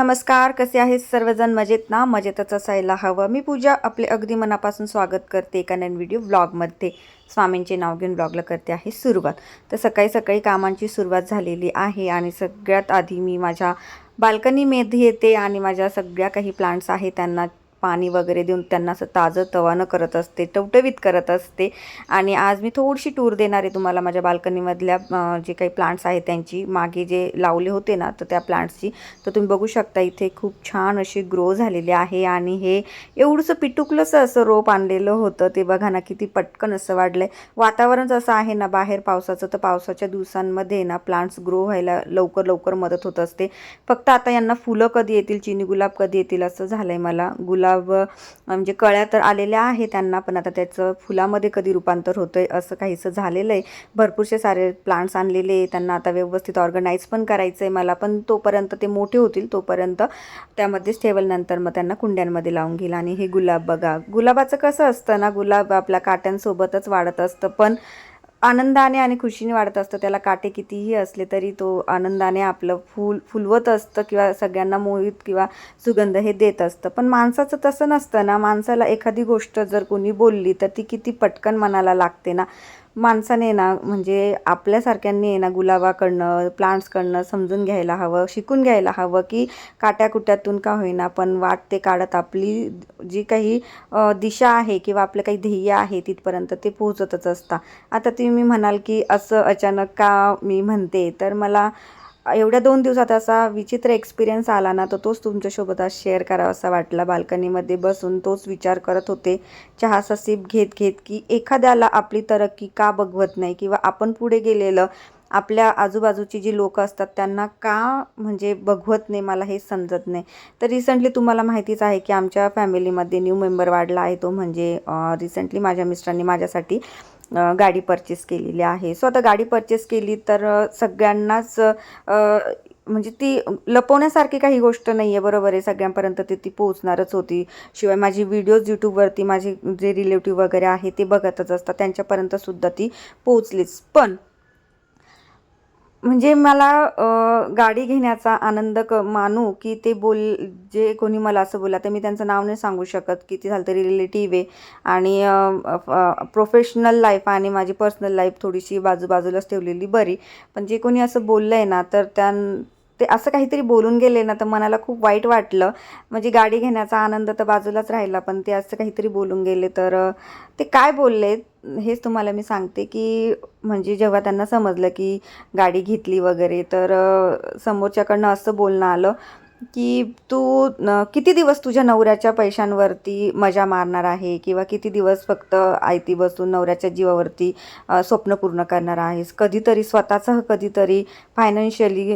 नमस्कार कसे आहेत सर्वजण? मजेत ना? मजेतच असायला हवं. मी पूजा आपले अगदी मनापासून स्वागत करते एका नवीन व्हिडिओ ब्लॉगमध्ये स्वामींचे नाव घेऊन ब्लॉगला करते आहे सुरुवात. तर सकाळी सकाळी कामांची सुरुवात झालेली आहे आणि सगळ्यात आधी मी माझ्या बाल्कनीमध्ये येते आणि माझ्या सगळ्या काही प्लांट्स आहेत त्यांना पाणी वगैरे देऊन त्यांना असं ताजं तवानं करत असते टवटवीत करत असते. आणि आज मी थोडीशी टूर देणार आहे तुम्हाला माझ्या बाल्कनीमधल्या जे काही प्लांट्स आहेत त्यांची. मागे जे लावले होते ना तर त्या प्लांट्सची तर तुम्ही बघू शकता इथे खूप छान अशी ग्रो झालेली आहे. आणि हे एवढंसं पिटुकलंसं असं रोप आणलेलं होतं. ते बघा ना किती पटकन असं वाढलं आहे वातावरणच असं आहे ना बाहेर पावसाचं. तर पावसाच्या दिवसांमध्ये ना प्लांट्स ग्रो व्हायला लवकर लवकर मदत होत असते. फक्त आता यांना फुलं कधी येतील चिनी गुलाब कधी येतील असं झालं आहे मला. गुलाब अं, म्हणजे कळ्या तर आलेल्या आहे त्यांना पण आता त्याचं फुलामध्ये कधी रूपांतर होतं आहे असं काहीसं झालेलं आहे. भरपूरसे सारे प्लांट्स आणलेले आहे त्यांना आता व्यवस्थित ऑर्गनाईज पण करायचं आहे मला पण तोपर्यंत ते मोठे होतील तोपर्यंत त्यामध्येच ठेवल्यानंतर नंतर मग त्यांना कुंड्यांमध्ये लावून घेईल. आणि हे गुलाब बघा गुलाबाचं कसं असतं ना गुलाब आपल्या काट्यांसोबतच वाढत असतं पण आनंदाने आणि खुशीने वाढत असतं. त्याला काटे कितीही असले तरी तो आनंदाने आपलं फूल फुलवत असतं किंवा सगळ्यांना मोहित किंवा सुगंध हे देत असतं. पण माणसाचं तसं नसतं ना. माणसाला एखादी गोष्ट जर कोणी बोलली तर ती किती पटकन मनाला लागते ना. माणसाने ना म्हणजे आपल्यासारख्यांनी आहे ना गुलाबाकडनं प्लांट्सकडनं समजून घ्यायला हवं शिकून घ्यायला हवं की काट्याकुट्यातून का होईना पण वाट ते काढत आपली जी काही दिशा आहे किंवा आपलं काही ध्येय आहे तिथपर्यंत ते पोहोचतच असता. आता तुम्ही म्हणाल की असं अचानक का मी म्हणते तर मला एवढ्या दोन दिवसात असा विचित्र एक्सपिरियन्स आला ना तर तोच तुमच्यासोबत आज शेअर करावा असा वाटला. बाल्कनीमध्ये बसून तोच विचार करत होते. चहाचा सिप घेत घेत की एखाद्याला आपली तरक्की का बघवत नाही किंवा आपण पुढे गेलेलं आपल्या आजूबाजूची जी लोक असतात त्यांना का म्हणजे बघवत नाही मला हे समजत नाही. तर रिसेंटली तुम्हाला माहितीच आहे की आमच्या फॅमिलीमध्ये न्यू मेंबर वाढला आहे तो म्हणजे रिसेंटली माझ्या मिस्टरांनी माझ्यासाठी गाडी परचेस केलेली आहे. सो आता गाडी परचेस केली तर सगळ्यांनाच म्हणजे ती लपवण्यासारखी काही गोष्ट नाही आहे बरोबर आहे. सगळ्यांपर्यंत ती ती पोहोचणारच होती. शिवाय माझी व्हिडिओज यूट्यूबवरती माझे जे रिलेटिव्ह वगैरे आहे ते बघतच असतात. त्यांच्यापर्यंत सुद्धा ती पोहोचलीच. पण म्हणजे मला गाडी घेण्याचा आनंद क मानू की ते बोल जे कोणी मला असं बोला तर मी त्यांचं नाव नाही सांगू शकत की ते झालं तरी रिलेटिव्ह आहे. आणि प्रोफेशनल लाईफ आणि माझी पर्सनल लाईफ थोडीशी बाजूबाजूलाच ठेवलेली बरी. पण जे कोणी असं बोललं आहे ना तर त्यां ते असं काहीतरी बोलून गेले ना तर मनाला खूप वाईट वाटलं. म्हणजे गाडी घेण्याचा आनंद तर बाजूलाच राहिला पण ते असं काहीतरी बोलून गेले. तर ते काय बोलले हेच तुम्हाला मी सांगते की म्हणजे जेव्हा त्यांना समजलं की गाडी घेतली वगैरे तर समोरच्याकडनं असं बोलणं आलं. की तू किती दिवस तुझ्या नवऱ्याच्या पैशांवरती मजा मारणार आहे? किंवा किती दिवस फक्त आयती बसून नवऱ्याच्या जीवावरती स्वप्न पूर्ण करणार आहेस? कधीतरी स्वतःचं कधीतरी फायनान्शियली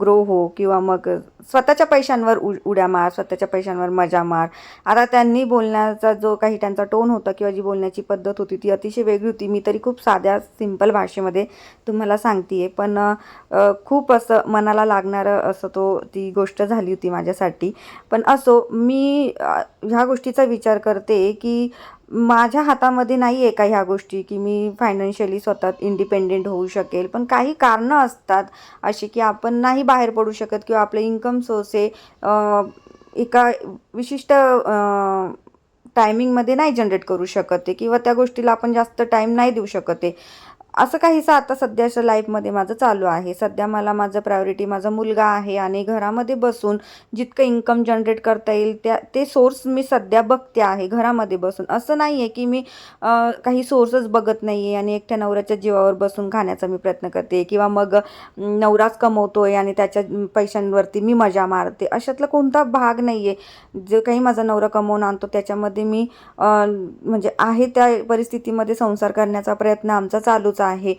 ग्रो हो किंवा मग स्वतःच्या पैशांवर उ उड्या मार स्वतःच्या पैशांवर मजा मार. आता त्यांनी बोलण्याचा जो काही त्यांचा टोन होता किंवा जी बोलण्याची पद्धत होती ती अतिशय वेगळी होती. मी तरी खूप साध्या सिंपल भाषेमध्ये तुम्हाला सांगते आहे पण खूप असं मनाला लागणारं असं तो ती गोष्ट झाली होती माझ्यासाठी. पण असो मी ह्या गोष्टीचा विचार करते की माझ्या हातामध्ये नाही आहे का ह्या गोष्टी की मी फायनान्शियली स्वतः इंडिपेंडेंट होऊ शकेल? पण काही कारणं असतात अशी की आपण नाही बाहेर पडू शकत किंवा आपलं इन्कम सोर्स हे एका विशिष्ट टायमिंगमध्ये नाही जनरेट करू शकत आहे किंवा त्या गोष्टीला आपण जास्त टाईम नाही देऊ शकत आहे. असं काहीसं आता सध्याच्या लाईफमध्ये माझं चालू आहे. सध्या मला माझं प्रायोरिटी माझा मुलगा आहे आणि घरामध्ये बसून जितकं इन्कम जनरेट करता येईल त्या ते सोर्स मी सध्या बघते आहे घरामध्ये बसून. असं नाही आहे की मी काही सोर्सच बघत नाही आहे आणि एकट्या नवऱ्याच्या जीवावर बसून खाण्याचा मी प्रयत्न करते किंवा मग नवराच कमवतो आहे आणि त्याच्या पैशांवरती मी मजा मारते. अशातला कोणता भाग नाही आहे जे काही माझा नवरा कमवून आणतो त्याच्यामध्ये मी म्हणजे आहे त्या परिस्थितीमध्ये संसार करण्याचा प्रयत्न आमचा चालूच आहे.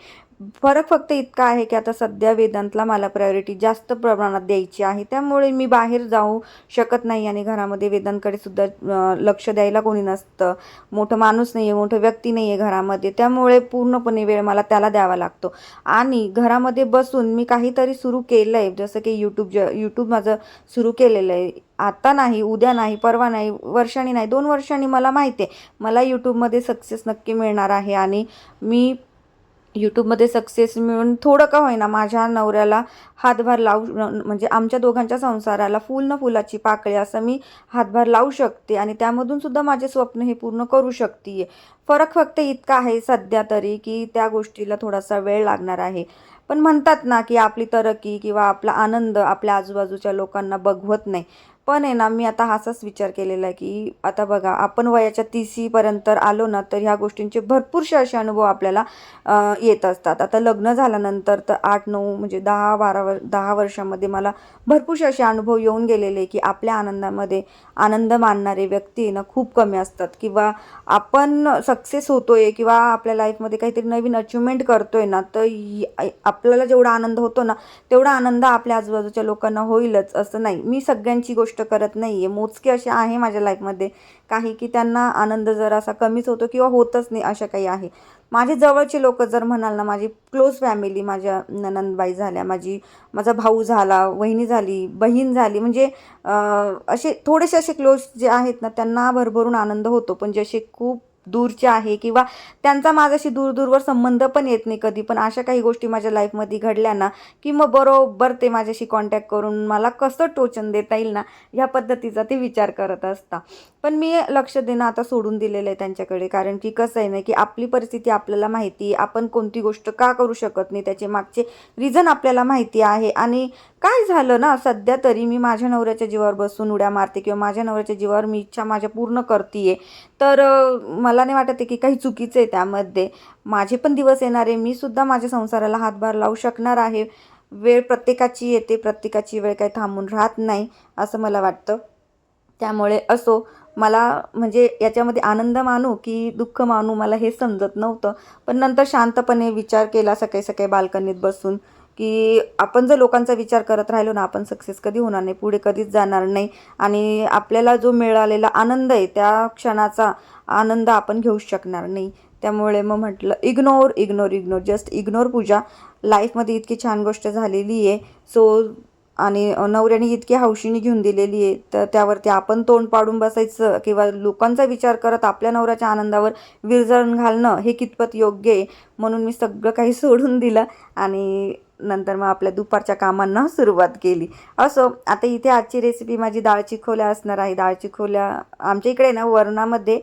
फरक फक्त इतका आहे की आता सध्या वेदांतला मला प्रायोरिटी जास्त प्रमाणात द्यायची आहे. त्यामुळे मी बाहेर जाऊ शकत नाही आणि घरामध्ये वेदांकडे सुद्धा लक्ष द्यायला कोणी नसतं. मोठं माणूस नाही आहे मोठं व्यक्ती नाही आहे घरामध्ये. त्यामुळे पूर्णपणे वेळ मला त्याला द्यावा लागतो. आणि घरामध्ये बसून मी काहीतरी सुरू केलं आहे जसं की यूट्यूब ज यूट्यूब माझं सुरू केलेलं आहे. आता नाही उद्या नाही परवा नाही वर्षांनी नाही दोन वर्षांनी मला माहिती आहे मला यूट्यूबमध्ये सक्सेस नक्की मिळणार आहे. आणि मी यूट्यूबमध्ये सक्सेस मिळून थोडं का होईना माझ्या नवऱ्याला हातभार लावू म्हणजे आमच्या दोघांच्या संसाराला फुल न फुलाची पाकळी असं मी हातभार लावू शकते आणि त्यामधून सुद्धा माझे स्वप्न हे पूर्ण करू शकते फरक फक्त इतका आहे सध्या तरी की त्या गोष्टीला थोडासा वेळ लागणार आहे. पण म्हणतात ना की आपली तरक्की किंवा आपला आनंद आपल्या आजूबाजूच्या लोकांना बघवत नाही. पण आहे ना मी आता असाच विचार केलेला आहे की आता बघा आपण वयाच्या तिसीपर्यंत आलो ना तर ह्या गोष्टींचे भरपूरसे असे अनुभव आपल्याला येत असतात. आता लग्न झाल्यानंतर तर आठ नऊ म्हणजे दहा बारा वर दहा वर्षामध्ये मला भरपूरसे असे अनुभव येऊन गेलेले की आपल्या आनंदामध्ये आनंद मानणारे व्यक्ती ना खूप कमी असतात. किंवा आपण सक्सेस होतोय किंवा आपल्या लाईफमध्ये काहीतरी नवीन अचिव्हमेंट करतोय ना तर आपल्याला जेवढा आनंद होतो ना तेवढा आनंद आपल्या आजूबाजूच्या लोकांना होईलच असं नाही. मी सगळ्यांची गोष्ट करत नाही आहे मोजके असे आहे माझ्या लाईफमध्ये काही की त्यांना आनंद जरा असा कमीच होतो किंवा होतच नाही अशा काही आहे. माझे जवळचे लोक जर म्हणाल ना माझी क्लोज फॅमिली माझ्या ननंदबाई झाल्या माझी माझा भाऊ झाला वहिनी झाली बहीण झाली म्हणजे असे थोडेसे असे क्लोज जे आहेत ना त्यांना भरभरून आनंद होतो. पण जसे खूप दूरचे आहे किंवा त्यांचा माझ्याशी दूर दूरवर संबंध पण येत नाही कधी. पण अशा काही गोष्टी माझ्या लाईफमध्ये घडल्या ना की मग बरोबर ते माझ्याशी कॉन्टॅक्ट करून मला कसं टोचन देता येईल ना ह्या पद्धतीचा ते विचार करत असता पण मी लक्ष देणं आता सोडून दिलेलं आहे त्यांच्याकडे. कारण की कसं आहे ना की आपली परिस्थिती आपल्याला माहिती आपण कोणती गोष्ट का करू शकत नाही त्याचे मागचे रिझन आपल्याला माहिती आहे. आणि काय झालं ना? सध्या तरी मी माझ्या नवऱ्याच्या जीवावर बसून उड्या मारते किंवा माझ्या नवऱ्याच्या जीवावर मी इच्छा माझ्या पूर्ण करते तर मला नाही वाटत आहे की काही चुकीचं आहे त्यामध्ये. माझे पण दिवस येणार आहे. मी सुद्धा माझ्या संसाराला हातभार लावू शकणार आहे. वेळ प्रत्येकाची येते. प्रत्येकाची वेळ काही थांबून राहत नाही असं मला वाटतं. त्यामुळे असो मला म्हणजे याच्यामध्ये आनंद मानू की दुःख मानू मला हे समजत नव्हतं. पण नंतर शांतपणे विचार केला सकाळी सकाळी बाल्कनीत बसून. की आपण जर लोकांचा विचार करत राहिलो ना आपण सक्सेस कधी होणार नाही पुढे कधीच जाणार नाही. आणि आपल्याला जो मिळालेला आनंद आहे त्या क्षणाचा आनंद आपण घेऊ शकणार नाही. त्यामुळे मग म्हटलं ignore ignore ignore just ignore Pooja. लाईफमध्ये इतकी छान गोष्ट झालेली आहे. सो आणि नवऱ्याने इतकी हौशीने घेऊन दिलेली आहे तर त्यावरती आपण तोंड पाडून बसायचं किंवा लोकांचा विचार करत आपल्या नवऱ्याच्या आनंदावर विरजण घालणं हे कितपत योग्य आहे म्हणून मी सगळं काही सोडून दिलं आणि नंतर मग आपल्या दुपारच्या कामांना सुरुवात केली. असो आता इथे आजची रेसिपी माझी डाळ चिखोल्या असणार आहे. डाळ चिखोल्या आमच्या इकडे ना वरणामध्ये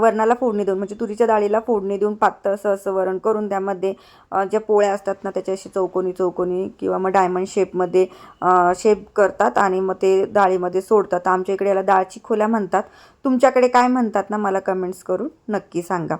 वरणाला फोडणी देऊन म्हणजे तुरीच्या डाळीला फोडणी देऊन पातळ असं असं वरण करून त्यामध्ये ज्या पोळ्या असतात ना त्याच्या अशी चौकोनी चौकोनी किंवा मग डायमंड शेपमध्ये शेप करतात आणि मग ते डाळीमध्ये सोडतात. आमच्या इकडे याला डाळची खोल्या म्हणतात. तुमच्याकडे काय म्हणतात ना मला कमेंट्स करून नक्की सांगा.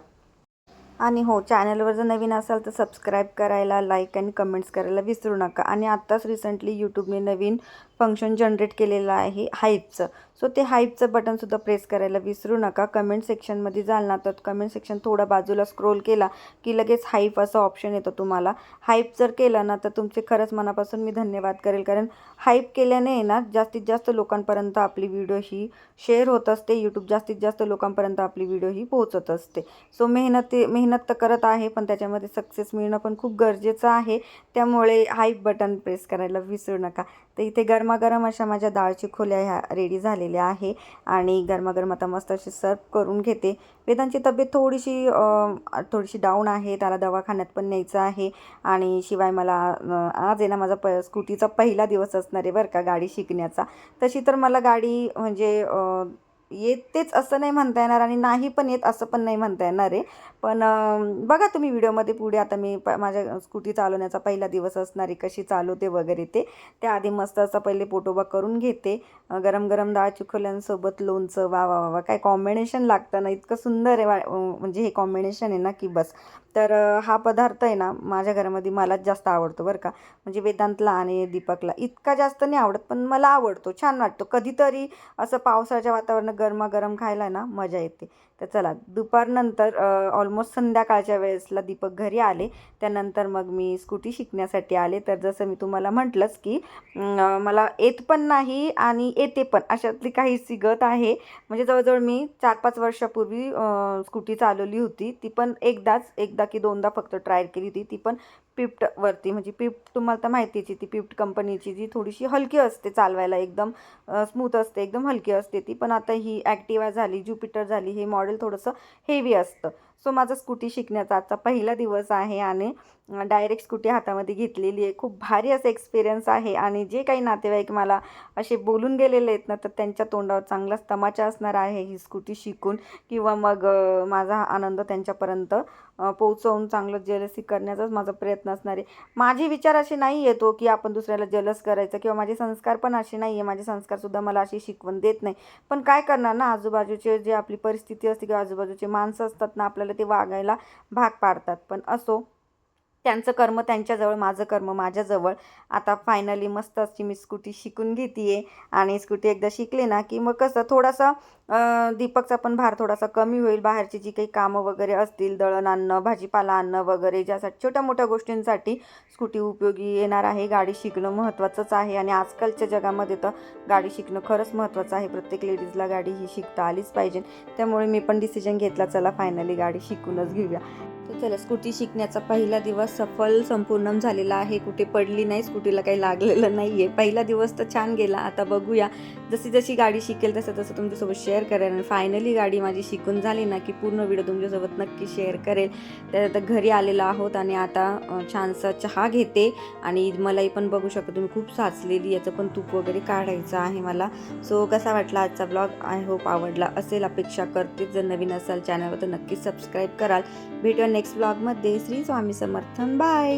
आणि हो चॅनलवर जर नवीन असाल तर सबस्क्राईब करायला लाईक आणि कमेंट्स करायला विसरू नका. आणि आत्ताच रिसेंटली यूट्यूबने नवीन फंक्शन जनरेट केलेलं आहे हाईपचं सो ते हाईपचं बटनसुद्धा प्रेस करायला विसरू नका. कमेंट सेक्शनमध्ये जाल ना तर कमेंट सेक्शन थोडं बाजूला स्क्रोल केला की लगेच हाईप असं ऑप्शन येतं तुम्हाला. हाईप जर केलं ना तर तुमचे खरंच मनापासून मी धन्यवाद करेल. कारण हाईप केल्याने ना जास्तीत जास्त लोकांपर्यंत आपली व्हिडिओ ही शेअर होत असते. यूट्यूब जास्तीत जास्त लोकांपर्यंत आपली व्हिडिओ ही पोहोचत असते. सो मेहनत मेहनत तर करत आहे पण त्याच्यामध्ये सक्सेस मिळणं पण खूप गरजेचं आहे. त्यामुळे हाईप बटन प्रेस करायला विसरू नका. तर इथे गरमागरम अशा माझ्या डाळची खोल्या ह्या रेडी झालेल्या आहे. आणि गरमागरम आता मस्त अशी सर्व करून घेते. वेदांची तब्येत थोडीशी थोडीशी डाऊन आहे. त्याला दवाखान्यात पण न्यायचं आहे. आणि शिवाय मला आज आहे ना माझा प स्कूटीचा पहिला दिवस असणार आहे बरं का गाडी शिकण्याचा. तशी तर मला गाडी म्हणजे येतेच असं नाही म्हणता येणार आणि नाही पण येत असं पण नाही म्हणता येणार आहे. पण बघा तुम्ही व्हिडिओमध्ये पुढे आता मी प माझ्या स्कूटी चालवण्याचा पहिला दिवस असणारी कशी चालवते वगैरे ते. त्याआधी मस्त असं पहिले पोटोबा करून घेते. गरम गरम डाळ चिखोल्यांसोबत लोणचं वा वा वा वा काय कॉम्बिनेशन लागतं ना इतकं सुंदर आहे वा म्हणजे हे कॉम्बिनेशन आहे ना की बस. तर हा पदार्थ आहे ना माझ्या घरामध्ये मलाच जास्त आवडतो बरं का. म्हणजे वेदांतला आणि दीपकला इतका जास्त नाही आवडत पण मला आवडतो छान वाटतो. कधीतरी असं पावसाच्या वातावरणात गरमागरम खायला ना मजा येते. तर चला दुपारनंतर ऑलमोस्ट संध्याकाळच्या वेळेसला दीपक घरी आले. त्यानंतर मग मी स्कूटी शिकण्यासाठी आले. तर जसं मी तुम्हाला म्हटलंच की मला येत पण नाही आणि येते पण अशातली काही सिगत आहे. म्हणजे जवळजवळ मी चार पाच वर्षापूर्वी स्कूटी चालवली होती. ती पण एकदाच एकदा की दोनदा फक्त ट्राय केली होती ती पण पिफ्टवरती म्हणजे पिफ्ट तुम्हाला तर माहितीच ती पिफ्ट कंपनीची जी थोडीशी हलकी असते चालवायला एकदम स्मूथ असते एकदम हलकी असते ती. पण आता ही ॲक्टिवा झाली ज्युपिटर झाली हे मॉडेल थोडंसं हेवी असतं. सो माझा स्कूटी शिकण्याचा आजचा पहिला दिवस आहे आणि डायरेक्ट स्कूटी हातामध्ये घेतलेली आहे. खूप भारी असं एक्सपिरियन्स आहे आणि जे काही नातेवाईक मला असे बोलून गेलेले आहेत ना तर त्यांच्या तोंडावर चांगलाच तमाचा असणार आहे ही स्कूटी शिकून किंवा मग माझा आनंद त्यांच्यापर्यंत पोहोचवून चांगलं जेलसी करण्याचाच माझा प्रयत्न असणार आहे. माझे विचार असे नाही येतो की आपण दुसऱ्याला जलस करायचं किंवा माझे संस्कार पण असे नाही आहे माझे संस्कारसुद्धा मला अशी शिकवण देत नाही. पण काय करणार ना आजूबाजूचे जे आपली परिस्थिती असते किंवा आजूबाजूचे माणसं असतात ना आपल्याला ते वागायला भाग पाडतात. पण असो त्यांचं कर्म त्यांच्याजवळ माझं कर्म माझ्याजवळ. आता फायनली मस्त अशी मी स्कूटी शिकून घेते आहे आणि स्कूटी एकदा शिकली ना की मग कसं थोडासा दीपकचा पण भार थोडासा कमी होईल. बाहेरची जी काही कामं वगैरे असतील दळण आणणं भाजीपाला आणणं वगैरे ज्यासाठी छोट्या मोठ्या गोष्टींसाठी स्कूटी उपयोगी येणार आहे. गाडी शिकणं महत्त्वाचंच आहे. आणि आजकालच्या जगामध्ये तर गाडी शिकणं खरंच महत्त्वाचं आहे. प्रत्येक लेडीजला गाडी ही शिकता आलीच पाहिजे. त्यामुळे मी पण डिसिजन घेतला चला फायनली गाडी शिकूनच घेऊया. चला स्कूटी शिकण्याचा पहिला दिवस सफल संपूर्ण झालेला आहे. कुठे पडली नाही स्कूटीला काही लागलेलं नाही आहे पहिला दिवस तर छान गेला. आता बघूया. जशी जशी गाडी शिकेल तसं तसं तुमच्यासोबत शेअर करेल आणि फायनली गाडी माझी शिकून झाली ना की पूर्ण व्हिडिओ तुमच्यासोबत नक्की शेअर करेल. त्यात आता घरी आलेलो आहोत आणि आता छानसा चहा घेते. आणि मलाही पण बघू शकता तुम्ही खूप साचलेली याचं पण तूप वगैरे काढायचं आहे मला. सो कसा वाटला आजचा ब्लॉग आय होप आवडला असेल. अपेक्षा करते. जर नवीन असाल चॅनलवर तर नक्की सबस्क्राईब कराल. भेटूया नेक्स्ट ब्लॉगमध्ये श्री स्वामी समर्थन बाय